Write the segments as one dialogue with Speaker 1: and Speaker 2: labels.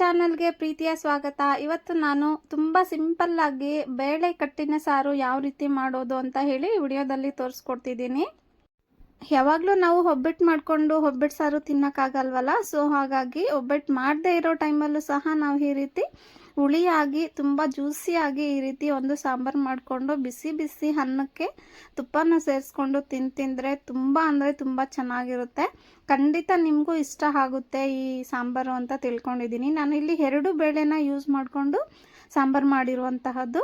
Speaker 1: ಚಾನಲ್ಗೆ ಪ್ರೀತಿಯ ಸ್ವಾಗತ. ಇವತ್ತು ನಾನು ತುಂಬ ಸಿಂಪಲ್ಲಾಗಿ ಬೇಳೆ ಕಟ್ಟಿನ ಸಾರು ಯಾವ ರೀತಿ ಮಾಡೋದು ಅಂತ ಹೇಳಿ ವಿಡಿಯೋದಲ್ಲಿ ತೋರಿಸ್ಕೊಡ್ತಿದ್ದೀನಿ. ಯಾವಾಗಲೂ ನಾವು ಒಬ್ಬಟ್ಟು ಮಾಡಿಕೊಂಡು ಒಬ್ಬಟ್ಟು ಸಾರು ತಿನ್ನೋಕ್ಕಾಗಲ್ವಲ್ಲ? ಸೊ ಹಾಗಾಗಿ ಒಬ್ಬಟ್ಟು ಮಾಡದೇ ಇರೋ ಟೈಮಲ್ಲೂ ಸಹ ನಾವು ಈ ರೀತಿ ಹುಳಿಯಾಗಿ, ತುಂಬ ಜ್ಯೂಸಿಯಾಗಿ ಈ ರೀತಿ ಒಂದು ಸಾಂಬಾರು ಮಾಡಿಕೊಂಡು ಬಿಸಿ ಬಿಸಿ ಅನ್ನಕ್ಕೆ ತುಪ್ಪನ ಸೇರಿಸ್ಕೊಂಡು ತಿಂತಿಂದರೆ ತುಂಬ ಅಂದರೆ ತುಂಬ ಚೆನ್ನಾಗಿರುತ್ತೆ. ಖಂಡಿತ ನಿಮಗೂ ಇಷ್ಟ ಆಗುತ್ತೆ ಈ ಸಾಂಬಾರು ಅಂತ ತಿಳ್ಕೊಂಡಿದ್ದೀನಿ. ನಾನು ಇಲ್ಲಿ ಎರಡು ಬೇಳೆನ ಯೂಸ್ ಮಾಡಿಕೊಂಡು ಸಾಂಬಾರು ಮಾಡಿರುವಂತಹದ್ದು.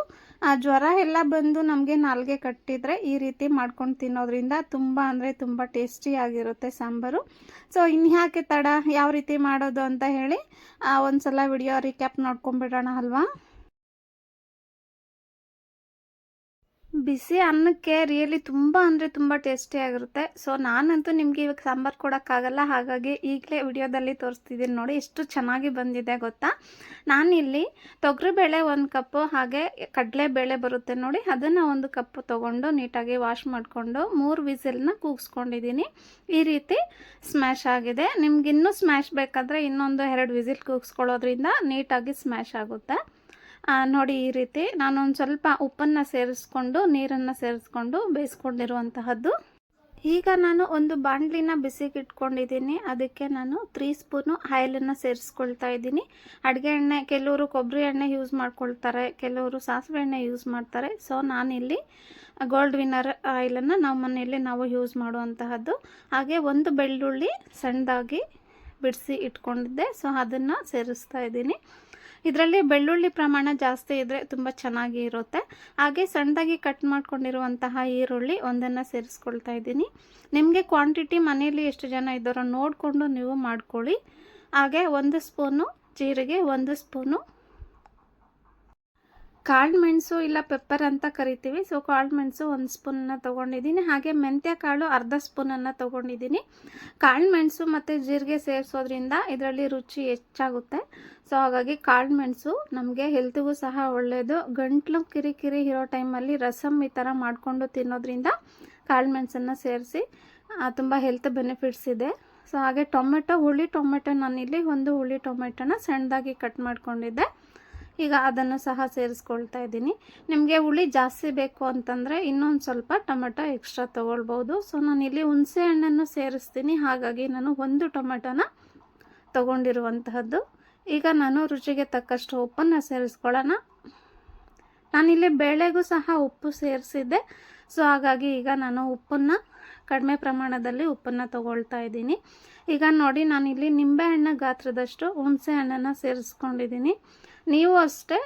Speaker 1: ಆ ಜ್ವರ ಎಲ್ಲ ಬಂದು ನಮಗೆ ನಾಲ್ಗೆ ಕಟ್ಟಿದರೆ ಈ ರೀತಿ ಮಾಡ್ಕೊಂಡು ತಿನ್ನೋದ್ರಿಂದ ತುಂಬ ಅಂದರೆ ತುಂಬ ಟೇಸ್ಟಿಯಾಗಿರುತ್ತೆ ಸಾಂಬಾರು. ಸೊ ಇನ್ಯಾಕೆ ತಡ? ಯಾವ ರೀತಿ ಮಾಡೋದು ಅಂತ ಹೇಳಿ ಒಂದು ಸಲ ವಿಡಿಯೋ ರಿಕ್ಯಾಪ್ ನೋಡ್ಕೊಂಬಿಡೋಣ. ಅಲ್ವಾ? ಬಿಸಿ ಅನ್ನಕ್ಕೆ ರಿಯಲಿ ತುಂಬ ಅಂದರೆ ತುಂಬ ಟೇಸ್ಟಿಯಾಗಿರುತ್ತೆ ಸೊ ನಾನಂತೂ ನಿಮಗೆ ಇವಾಗ ಸಾಂಬಾರು ಕೊಡೋಕ್ಕಾಗಲ್ಲ ಹಾಗಾಗಿ ಈಗಲೇ ವಿಡಿಯೋದಲ್ಲಿ ತೋರಿಸ್ತಿದ್ದೀನಿ ನೋಡಿ ಎಷ್ಟು ಚೆನ್ನಾಗಿ ಬಂದಿದೆ ಗೊತ್ತಾ? ನಾನಿಲ್ಲಿ ತೊಗರಿಬೇಳೆ ಒಂದು ಕಪ್ಪು, ಹಾಗೆ ಕಡಲೆಬೇಳೆ ಬರುತ್ತೆ ನೋಡಿ. ಅದನ್ನು ಒಂದು ಕಪ್ಪು ತೊಗೊಂಡು ನೀಟಾಗಿ ವಾಶ್ ಮಾಡಿಕೊಂಡು ಮೂರು ವಿಸಿಲ್ನ ಕೂಗಿಸ್ಕೊಂಡಿದ್ದೀನಿ ಈ ರೀತಿ ಸ್ಮ್ಯಾಶ್ ಆಗಿದೆ. ನಿಮ್ಗಿನ್ನೂ ಸ್ಮ್ಯಾಶ್ ಬೇಕಾದರೆ ಇನ್ನೊಂದು ಎರಡು ವಿಸಿಲ್ ಕೂಗಿಸ್ಕೊಳ್ಳೋದ್ರಿಂದ ನೀಟಾಗಿ ಸ್ಮ್ಯಾಶ್ ಆಗುತ್ತೆ. ನೋಡಿ ಈ ರೀತಿ ನಾನೊಂದು ಸ್ವಲ್ಪ ಉಪ್ಪನ್ನು ಸೇರಿಸ್ಕೊಂಡು, ನೀರನ್ನು ಸೇರಿಸ್ಕೊಂಡು ಬೇಯಿಸ್ಕೊಂಡಿರುವಂತಹದ್ದು. ಈಗ ನಾನು ಒಂದು ಬಾಣಲಿನ ಬಿಸಿಗೆ ಇಟ್ಕೊಂಡಿದ್ದೀನಿ ಅದಕ್ಕೆ ನಾನು ತ್ರೀ ಸ್ಪೂನು ಆಯಿಲನ್ನು ಸೇರಿಸ್ಕೊಳ್ತಾ ಇದ್ದೀನಿ. ಅಡುಗೆ ಎಣ್ಣೆ, ಕೆಲವರು ಕೊಬ್ಬರಿ ಎಣ್ಣೆ ಯೂಸ್ ಮಾಡ್ಕೊಳ್ತಾರೆ, ಕೆಲವರು ಸಾಸಿವೆ ಎಣ್ಣೆ ಯೂಸ್ ಮಾಡ್ತಾರೆ. ಸೊ, ನಾನಿಲ್ಲಿ ಗೋಲ್ಡ್ ವಿನ್ನರ್ ಆಯಿಲನ್ನು ನಾವು ಮನೆಯಲ್ಲಿ ನಾವು ಯೂಸ್ ಮಾಡುವಂತಹದ್ದು. ಹಾಗೆ ಒಂದು ಬೆಳ್ಳುಳ್ಳಿ ಸಣ್ಣದಾಗಿ ಬಿಡಿಸಿ ಇಟ್ಕೊಂಡಿದ್ದೆ. ಸೊ, ಅದನ್ನು ಸೇರಿಸ್ತಾ ಇದ್ದೀನಿ. ಇದರಲ್ಲಿ ಬೆಳ್ಳುಳ್ಳಿ ಪ್ರಮಾಣ ಜಾಸ್ತಿ ಇದ್ದರೆ ತುಂಬ ಚೆನ್ನಾಗಿ ಇರುತ್ತೆ. ಹಾಗೆ ಸಣ್ಣದಾಗಿ ಕಟ್ ಮಾಡ್ಕೊಂಡಿರುವಂತಹ ಈರುಳ್ಳಿ ಒಂದನ್ನು ಸೇರಿಸ್ಕೊಳ್ತಾ ಇದ್ದೀನಿ. ನಿಮಗೆ ಕ್ವಾಂಟಿಟಿ ಮನೆಯಲ್ಲಿ ಎಷ್ಟು ಜನ ಇದ್ದಾರೋ ನೋಡಿಕೊಂಡು ನೀವು ಮಾಡ್ಕೊಳ್ಳಿ. ಹಾಗೆ ಒಂದು ಸ್ಪೂನು ಜೀರಿಗೆ, ಒಂದು ಸ್ಪೂನು ಕಾಳು ಮೆಣಸು ಇಲ್ಲ ಪೆಪ್ಪರ್ ಅಂತ ಕರಿತೀವಿ. ಸೊ ಕಾಳು ಮೆಣಸು ಒಂದು ಸ್ಪೂನನ್ನು ತೊಗೊಂಡಿದ್ದೀನಿ. ಹಾಗೆ ಮೆಂತ್ಯ ಕಾಳು ಅರ್ಧ ಸ್ಪೂನನ್ನು ತೊಗೊಂಡಿದ್ದೀನಿ. ಕಾಳು ಮೆಣಸು ಮತ್ತು ಜೀರಿಗೆ ಸೇರಿಸೋದ್ರಿಂದ ಇದರಲ್ಲಿ ರುಚಿ ಹೆಚ್ಚಾಗುತ್ತೆ. ಸೊ ಹಾಗಾಗಿ ಕಾಳು ಮೆಣಸು ನಮಗೆ ಹೆಲ್ತಿಗೂ ಸಹ ಒಳ್ಳೆಯದು ಗಂಟ್ಲು ಕಿರಿಕಿರಿ ಇರೋ ಟೈಮಲ್ಲಿ ರಸಮ್ ಈ ಥರ ಮಾಡಿಕೊಂಡು ತಿನ್ನೋದ್ರಿಂದ ಕಾಳು ಮೆಣಸನ್ನು ಸೇರಿಸಿ ತುಂಬ ಹೆಲ್ತ್ ಬೆನಿಫಿಟ್ಸ್ ಇದೆ. ಸೊ ಹಾಗೆ ಟೊಮೆಟೊ, ಹುಳಿ ಟೊಮೆಟೊ ನಾನಿಲ್ಲಿ ಒಂದು ಹುಳಿ ಟೊಮೆಟೊನ ಸಣ್ಣದಾಗಿ ಕಟ್ ಮಾಡ್ಕೊಂಡಿದ್ದೆ. ಈಗ ಅದನ್ನು ಸಹ ಸೇರಿಸ್ಕೊಳ್ತಾ ಇದ್ದೀನಿ. ನಿಮಗೆ ಹುಳಿ ಜಾಸ್ತಿ ಬೇಕು ಅಂತಂದರೆ ಇನ್ನೊಂದು ಸ್ವಲ್ಪ ಟೊಮೆಟೊ ಎಕ್ಸ್ಟ್ರಾ ತೊಗೊಳ್ಬೋದು. ಸೊ ನಾನಿಲ್ಲಿ ಹುಣಸೆ ಹಣ್ಣನ್ನು ಸೇರಿಸ್ತೀನಿ. ಹಾಗಾಗಿ ನಾನು ಒಂದು ಟೊಮೆಟೊನ ತೊಗೊಂಡಿರುವಂತಹದ್ದು. ಈಗ ನಾನು ರುಚಿಗೆ ತಕ್ಕಷ್ಟು ಉಪ್ಪನ್ನು ಸೇರಿಸ್ಕೊಳ್ಳೋಣ. ನಾನಿಲ್ಲಿ ಬೇಳೆಗೂ ಸಹ ಉಪ್ಪು ಸೇರಿಸಿದ್ದೆ. ಸೊ ಹಾಗಾಗಿ ಈಗ ನಾನು ಉಪ್ಪನ್ನು ಕಡಿಮೆ ಪ್ರಮಾಣದಲ್ಲಿ ಉಪ್ಪನ್ನು ತಗೊಳ್ತಾ ಇದ್ದೀನಿ. ಈಗ ನೋಡಿ, ನಾನಿಲ್ಲಿ ನಿಂಬೆಹಣ್ಣ ಗಾತ್ರದಷ್ಟು ಹುಣಸೆ ಹಣ್ಣನ್ನು ಸೇರಿಸ್ಕೊಂಡಿದ್ದೀನಿ. ನೀವು ಅಷ್ಟೇ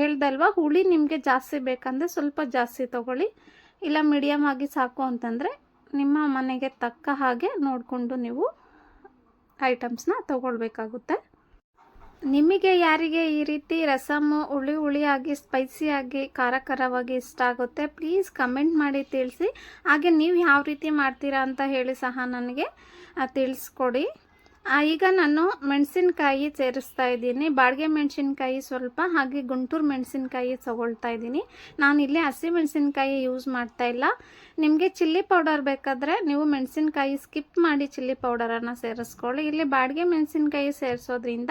Speaker 1: ಹೇಳ್ದಲ್ವ, ಹುಳಿ ನಿಮಗೆ ಜಾಸ್ತಿ ಬೇಕಂದರೆ ಸ್ವಲ್ಪ ಜಾಸ್ತಿ ತಗೊಳ್ಳಿ. ಇಲ್ಲ ಮೀಡಿಯಮ್ ಆಗಿ ಸಾಕು ಅಂತಂದರೆ ನಿಮ್ಮ ಮನೆಗೆ ತಕ್ಕ ಹಾಗೆ ನೋಡಿಕೊಂಡು ನೀವು ಐಟಮ್ಸ್ನ ತೊಗೊಳ್ಬೇಕಾಗುತ್ತೆ. ನಿಮಗೆ ಯಾರಿಗೆ ಈ ರೀತಿ ರಸಮ್ಮು ಹುಳಿ ಹುಳಿಯಾಗಿ ಸ್ಪೈಸಿಯಾಗಿ ಖಾರ ಖಾರವಾಗಿ ಇಷ್ಟ ಆಗುತ್ತೆ ಪ್ಲೀಸ್ ಕಮೆಂಟ್ ಮಾಡಿ ತಿಳಿಸಿ. ಹಾಗೆ ನೀವು ಯಾವ ರೀತಿ ಮಾಡ್ತೀರಾ ಅಂತ ಹೇಳಿ ಸಹ ನನಗೆ ತಿಳಿಸ್ಕೊಡಿ. ಈಗ ನಾನು ಮೆಣಸಿನ್ಕಾಯಿ ಸೇರಿಸ್ತಾ ಇದ್ದೀನಿ. ಬಾಡಿಗೆ ಮೆಣಸಿನ್ಕಾಯಿ ಸ್ವಲ್ಪ, ಹಾಗೆ ಗುಂಟೂರು ಮೆಣಸಿನ್ಕಾಯಿ ತೊಗೊಳ್ತಾ ಇದ್ದೀನಿ. ಇಲ್ಲಿ ಹಸಿ ಮೆಣಸಿನ್ಕಾಯಿ ಯೂಸ್ ಮಾಡ್ತಾ ಇಲ್ಲ. ನಿಮಗೆ ಚಿಲ್ಲಿ ಪೌಡರ್ ಬೇಕಾದರೆ ನೀವು ಮೆಣಸಿನ್ಕಾಯಿ ಸ್ಕಿಪ್ ಮಾಡಿ ಚಿಲ್ಲಿ ಪೌಡರನ್ನು ಸೇರಿಸ್ಕೊಳ್ಳಿ. ಇಲ್ಲಿ ಬಾಡಿಗೆ ಮೆಣಸಿನ್ಕಾಯಿ ಸೇರಿಸೋದ್ರಿಂದ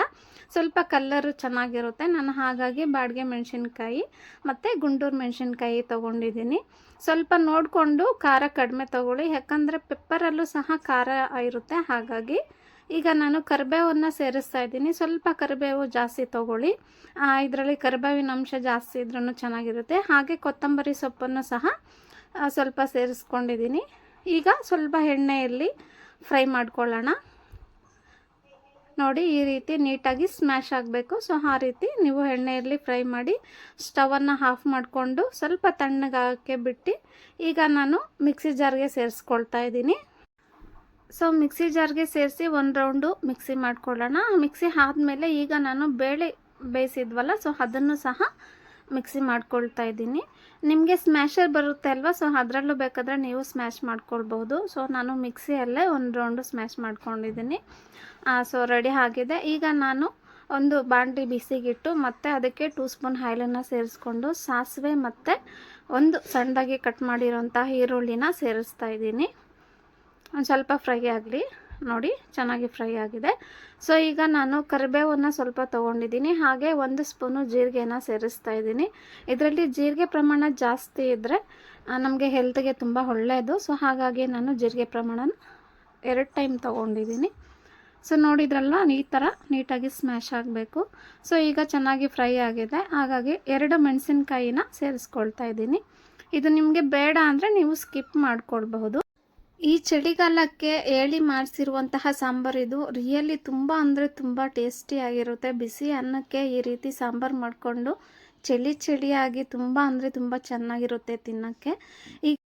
Speaker 1: ಸ್ವಲ್ಪ ಕಲ್ಲರು ಚೆನ್ನಾಗಿರುತ್ತೆ. ನಾನು ಹಾಗಾಗಿ ಬಾಡಿಗೆ ಮೆಣಸಿನ್ಕಾಯಿ ಮತ್ತು ಗುಂಟೂರು ಮೆಣಸಿನ್ಕಾಯಿ ತೊಗೊಂಡಿದ್ದೀನಿ. ಸ್ವಲ್ಪ ನೋಡಿಕೊಂಡು ಖಾರ ಕಡಿಮೆ ತೊಗೊಳ್ಳಿ. ಯಾಕಂದರೆ ಪೆಪ್ಪರಲ್ಲೂ ಸಹ ಖಾರ ಇರುತ್ತೆ. ಹಾಗಾಗಿ ಈಗ ನಾನು ಕರಿಬೇವನ್ನು ಸೇರಿಸ್ತಾ ಇದ್ದೀನಿ. ಸ್ವಲ್ಪ ಕರಿಬೇವು ಜಾಸ್ತಿ ತಗೊಳ್ಳಿ. ಇದರಲ್ಲಿ ಕರಿಬೇವಿನ ಅಂಶ ಜಾಸ್ತಿ ಇದ್ರೂ ಚೆನ್ನಾಗಿರುತ್ತೆ. ಹಾಗೆ ಕೊತ್ತಂಬರಿ ಸೊಪ್ಪನ್ನು ಸಹ ಸ್ವಲ್ಪ ಸೇರಿಸ್ಕೊಂಡಿದ್ದೀನಿ. ಈಗ ಸ್ವಲ್ಪ ಎಣ್ಣೆಯಲ್ಲಿ ಫ್ರೈ ಮಾಡ್ಕೊಳ್ಳೋಣ. ನೋಡಿ, ಈ ರೀತಿ ನೀಟಾಗಿ ಸ್ಮ್ಯಾಶ್ ಆಗಬೇಕು. ಸೊ, ಆ ರೀತಿ ನೀವು ಎಣ್ಣೆಯಲ್ಲಿ ಫ್ರೈ ಮಾಡಿ ಸ್ಟವನ್ನು ಆಫ್ ಮಾಡಿಕೊಂಡು ಸ್ವಲ್ಪ ತಣ್ಣಗಾಕೆ ಬಿಟ್ಟು ಈಗ ನಾನು ಮಿಕ್ಸಿ ಜಾರ್ಗೆ ಸೇರಿಸ್ಕೊಳ್ತಾ ಇದ್ದೀನಿ. ಸೊ ಮಿಕ್ಸಿ ಜಾರ್ಗೆ ಸೇರಿಸಿ ಒಂದು ರೌಂಡು ಮಿಕ್ಸಿ ಮಾಡ್ಕೊಳ್ಳೋಣ. ಮಿಕ್ಸಿ ಆದಮೇಲೆ ಈಗ ನಾನು ಬೇಳೆ ಬೇಯಿಸಿದ್ವಲ್ಲ ಸೊ ಅದನ್ನು ಸಹ ಮಿಕ್ಸಿ ಮಾಡ್ಕೊಳ್ತಾ ಇದ್ದೀನಿ. ನಿಮಗೆ ಸ್ಮ್ಯಾಶರ್ ಬರುತ್ತೆ ಅಲ್ವಾ ಸೊ ಅದರಲ್ಲೂ ಬೇಕಾದರೆ ನೀವು ಸ್ಮ್ಯಾಶ್ ಮಾಡ್ಕೊಳ್ಬೋದು ಸೊ ನಾನು ಮಿಕ್ಸಿಯಲ್ಲೇ ಒಂದು ರೌಂಡು ಸ್ಮ್ಯಾಶ್ ಮಾಡ್ಕೊಂಡಿದ್ದೀನಿ. ಸೊ ರೆಡಿ ಆಗಿದೆ. ಈಗ ನಾನು ಒಂದು ಬಾಂಡಿ ಬಿಸಿಗಿಟ್ಟು, ಮತ್ತು ಅದಕ್ಕೆ ಟೂ ಸ್ಪೂನ್ ಆಯಿಲನ್ನು ಸೇರಿಸ್ಕೊಂಡು ಸಾಸಿವೆ ಮತ್ತು ಒಂದು ಸಣ್ಣದಾಗಿ ಕಟ್ ಮಾಡಿರೋಂಥ ಈರುಳ್ಳಿನ ಸೇರಿಸ್ತಾ ಇದ್ದೀನಿ. ಒಂದು ಸ್ವಲ್ಪ ಫ್ರೈ ಆಗಲಿ. ನೋಡಿ, ಚೆನ್ನಾಗಿ ಫ್ರೈ ಆಗಿದೆ. ಸೊ ಈಗ ನಾನು ಕರಿಬೇವನ್ನು ಸ್ವಲ್ಪ ತೊಗೊಂಡಿದ್ದೀನಿ. ಹಾಗೆ ಒಂದು ಸ್ಪೂನು ಜೀರಿಗೆನ ಸೇರಿಸ್ತಾ ಇದ್ದೀನಿ. ಇದರಲ್ಲಿ ಜೀರಿಗೆ ಪ್ರಮಾಣ ಜಾಸ್ತಿ ಇದ್ದರೆ ನಮಗೆ ಹೆಲ್ತ್ಗೆ ತುಂಬ ಒಳ್ಳೆಯದು ಸೊ ಹಾಗಾಗಿ ನಾನು ಜೀರಿಗೆ ಪ್ರಮಾಣನ ಎರಡು ಟೈಮ್ ತೊಗೊಂಡಿದ್ದೀನಿ. ಸೊ ನೋಡಿದ್ರಲ್ವ ಈ ಥರ ನೀಟಾಗಿ ಸ್ಮ್ಯಾಶ್ ಆಗಬೇಕು. ಸೊ ಈಗ ಚೆನ್ನಾಗಿ ಫ್ರೈ ಆಗಿದೆ. ಹಾಗಾಗಿ ಎರಡು ಮೆಣಸಿನ್ಕಾಯಿನ ಸೇರಿಸ್ಕೊಳ್ತಾ ಇದ್ದೀನಿ. ಇದು ನಿಮಗೆ ಬೇಡ ಅಂದರೆ ನೀವು ಸ್ಕಿಪ್ ಮಾಡ್ಕೊಳ್ಬಹುದು. ಈ ಚಳಿಗಾಲಕ್ಕೆ ಹೇಳಿ ಮಾಡಿಸಿರುವಂತಹ ಸಾಂಬಾರು ಇದು. ರಿಯಲಿ ತುಂಬ ಅಂದರೆ ತುಂಬ ಟೇಸ್ಟಿಯಾಗಿರುತ್ತೆ ಬಿಸಿ ಅನ್ನಕ್ಕೆ ಈ ರೀತಿ ಸಾಂಬಾರು ಮಾಡಿಕೊಂಡು ಚಳಿ ಚಳಿಯಾಗಿ ತುಂಬ ಅಂದರೆ ತುಂಬ ಚೆನ್ನಾಗಿರುತ್ತೆ ತಿನ್ನೋಕ್ಕೆ. ಈಗ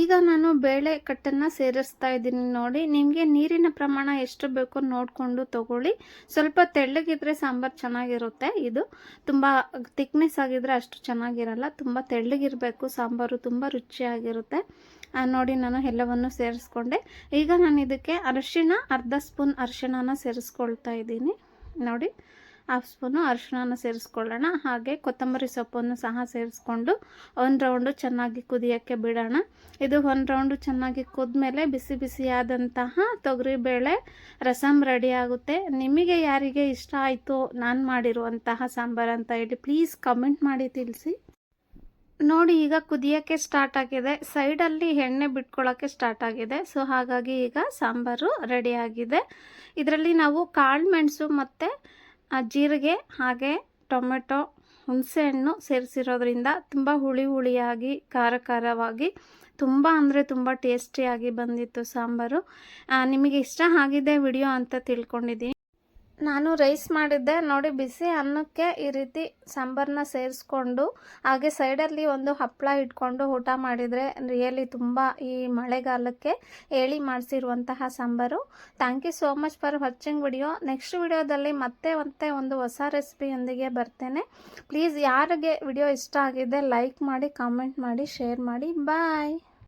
Speaker 1: ಈಗ ನಾನು ಬೇಳೆ ಕಟ್ಟನ್ನು ಸೇರಿಸ್ತಾ ಇದ್ದೀನಿ ನೋಡಿ. ನಿಮಗೆ ನೀರಿನ ಪ್ರಮಾಣ ಎಷ್ಟು ಬೇಕೋ ನೋಡಿಕೊಂಡು ತಗೊಳ್ಳಿ. ಸ್ವಲ್ಪ ತೆಳ್ಳಗಿದ್ರೆ ಸಾಂಬಾರು ಚೆನ್ನಾಗಿರುತ್ತೆ ಇದು. ತುಂಬ ತಿಕ್ನೆಸ್ ಆಗಿದ್ರೆ ಅಷ್ಟು ಚೆನ್ನಾಗಿರಲ್ಲ. ತುಂಬ ತೆಳ್ಳಗಿರಬೇಕು. ಸಾಂಬಾರು ತುಂಬ ರುಚಿಯಾಗಿರುತ್ತೆ. ನೋಡಿ ನಾನು ಎಲ್ಲವನ್ನು ಸೇರಿಸ್ಕೊಂಡೆ. ಈಗ ನಾನು ಇದಕ್ಕೆ ಅರಿಶಿಣ, ಅರ್ಧ ಸ್ಪೂನ್ ಅರಿಶಿಣನ ಸೇರಿಸ್ಕೊಳ್ತಾ ಇದ್ದೀನಿ. ನೋಡಿ ಹಾಫ್ ಸ್ಪೂನು ಅರಿಶಿಣನ ಸೇರಿಸ್ಕೊಳ್ಳೋಣ. ಹಾಗೆ ಕೊತ್ತಂಬರಿ ಸೊಪ್ಪನ್ನು ಸಹ ಸೇರಿಸ್ಕೊಂಡು ಒಂದು ರೌಂಡು ಚೆನ್ನಾಗಿ ಕುದಿಯೋಕ್ಕೆ ಬಿಡೋಣ. ಇದು ಒಂದು ರೌಂಡು ಚೆನ್ನಾಗಿ ಕುದ್ಮೇಲೆ ಬಿಸಿ ಬಿಸಿಯಾದಂತಹ ತೊಗರಿಬೇಳೆ ರಸಮ್ ರೆಡಿ ಆಗುತ್ತೆ. ನಿಮಗೆ ಯಾರಿಗೆ ಇಷ್ಟ ಆಯಿತು ನಾನು ಮಾಡಿರುವಂತಹ ಸಾಂಬಾರು ಅಂತ ಹೇಳಿ ಪ್ಲೀಸ್ ಕಮೆಂಟ್ ಮಾಡಿ ತಿಳಿಸಿ. ನೋಡಿ, ಈಗ ಕುದಿಯೋಕ್ಕೆ ಸ್ಟಾರ್ಟ್ ಆಗಿದೆ. ಸೈಡಲ್ಲಿ ಎಣ್ಣೆ ಬಿಟ್ಕೊಳ್ಳೋಕ್ಕೆ ಸ್ಟಾರ್ಟ್ ಆಗಿದೆ. ಸೊ ಹಾಗಾಗಿ ಈಗ ಸಾಂಬಾರು ಆಗಿದೆ. ಇದರಲ್ಲಿ ನಾವು ಕಾಳು ಮೆಣಸು ಮತ್ತು ಜೀರಿಗೆ ಹಾಗೆ ಟೊಮೆಟೊ ಹುಣಸೆಹಣ್ಣು ಸೇರಿಸಿರೋದ್ರಿಂದ ತುಂಬ ಹುಳಿ ಹುಳಿಯಾಗಿ, ಖಾರ ಖಾರವಾಗಿ, ತುಂಬ ಅಂದರೆ ತುಂಬ ಟೇಸ್ಟಿಯಾಗಿ ಬಂದಿತ್ತು ಸಾಂಬಾರು. ನಿಮಗೆ ಇಷ್ಟ ಆಗಿದೆ ವಿಡಿಯೋ ಅಂತ ತಿಳ್ಕೊಂಡಿದ್ದೀನಿ. ನಾನು ರೈಸ್ ಮಾಡಿದ್ದೆ. ನೋಡಿ, ಬಿಸಿ ಅನ್ನಕ್ಕೆ ಈ ರೀತಿ ಸಾಂಬಾರನ್ನ ಸೇರಿಸ್ಕೊಂಡು, ಹಾಗೆ ಸೈಡಲ್ಲಿ ಒಂದು ಹಪ್ಪಳ ಇಟ್ಕೊಂಡು ಊಟ ಮಾಡಿದರೆ ರಿಯಲಿ ತುಂಬ ಈ ಮಳೆಗಾಲಕ್ಕೆ ಹೇಳಿ ಮಾಡಿಸಿರುವಂತಹ sambar. Thank you so much for watching video next ವಿಡಿಯೋದಲ್ಲಿ ಮತ್ತೆ ಮತ್ತೆ ಒಂದು ಹೊಸ ರೆಸಿಪಿಯೊಂದಿಗೆ ಬರ್ತೇನೆ. ಪ್ಲೀಸ್ ಯಾರಿಗೆ ವಿಡಿಯೋ ಇಷ್ಟ ಆಗಿದೆ ಲೈಕ್ ಮಾಡಿ ಕಾಮೆಂಟ್ ಮಾಡಿ ಶೇರ್ ಮಾಡಿ. ಬಾಯ್